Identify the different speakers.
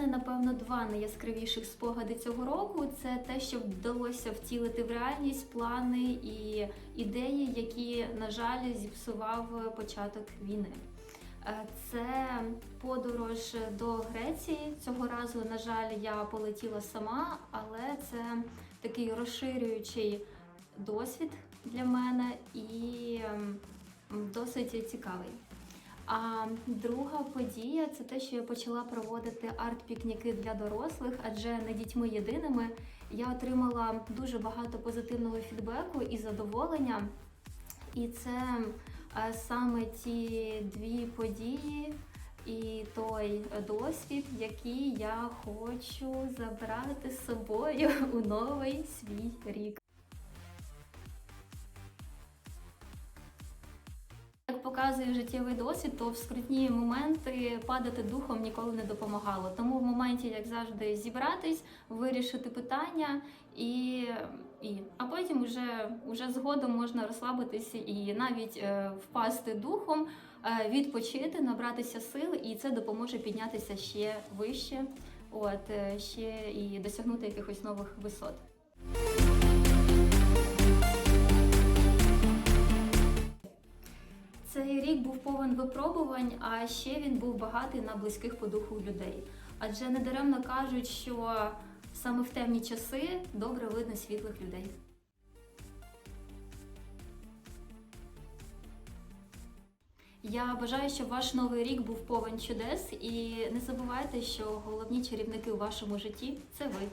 Speaker 1: мене напевно два найяскравіших спогади цього року це те, що вдалося втілити в реальність плани і ідеї, які, на жаль, зіпсував початок війни. Е, Це подорож до Греції. Цього разу, на жаль, я полетіла сама, але це такий розширюючий досвід для мене і ем, досить цікавий. А друга подія це те, що я почала проводити арт-пікніки для дорослих, адже не дітьми єдиними я отримала дуже багато позитивного фідбеку і задоволення. І це е, саме ті дві події і той досвід, який я хочу забрати з собою у новий свій рік. Як показує життєвий досвід, то в скрутні моменти падати духом ніколи не допомагало. Тому в моменті, як завжди, зібратись, вирішити питання і, і а потім вже, вже згодом можна розслабитися і навіть е, впасти духом, е, відпочити, набратися сил, і це допоможе піднятися ще вище, от е, ще і досягнути якихось нових висот. Цей рік був повен випробувань, а ще він був багатий на близьких по духу людей. Адже недаремно кажуть, що саме в темні часи добре видно світлих людей. Я бажаю, щоб ваш новий рік був повен чудес, і не забувайте, що головні чарівники у вашому житті це ви.